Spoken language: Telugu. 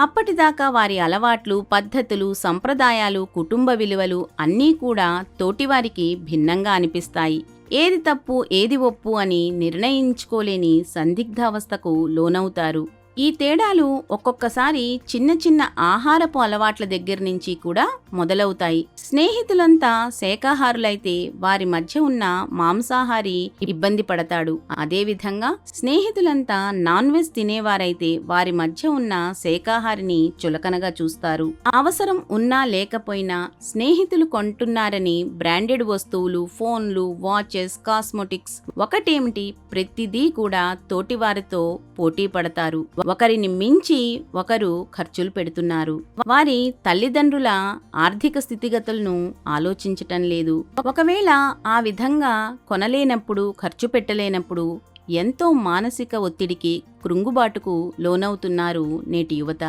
అప్పటిదాకా వారి అలవాట్లు పద్ధతులు సంప్రదాయాలు కుటుంబ విలువలు అన్నీ కూడా తోటివారికి భిన్నంగా అనిపిస్తాయి. ఏది తప్పు ఏది ఒప్పు అని నిర్ణయించుకోలేని సందిగ్ధావస్థకు లోనవుతారు. ఈ తేడాలు ఒక్కొక్కసారి చిన్న చిన్న ఆహారపు అలవాట్ల దగ్గర నుంచి కూడా మొదలవుతాయి. స్నేహితులంతా శాకాహారులైతే వారి మధ్య ఉన్న మాంసాహారి ఇబ్బంది పడతాడు. అదేవిధంగా స్నేహితులంతా నాన్ వెజ్ తినేవారైతే వారి మధ్య ఉన్న శాకాహారిని చులకనగా చూస్తారు. అవసరం ఉన్నా లేకపోయినా స్నేహితులు కొంటున్నారని బ్రాండెడ్ వస్తువులు ఫోన్లు వాచెస్ కాస్మోటిక్స్ ఒకటేమిటి ప్రతిదీ కూడా తోటివారితో పోటీ పడతారు. ఒకరిని మించి ఒకరు ఖర్చులు పెడుతున్నారు. వారి తల్లిదండ్రుల ఆర్థిక స్థితిగతులను ఆలోచించటం లేదు. ఒకవేళ ఆ విధంగా కొనలేనప్పుడు ఖర్చు పెట్టలేనప్పుడు ఎంతో మానసిక ఒత్తిడికి కృంగుబాటుకు లోనవుతున్నారు నేటి యువత.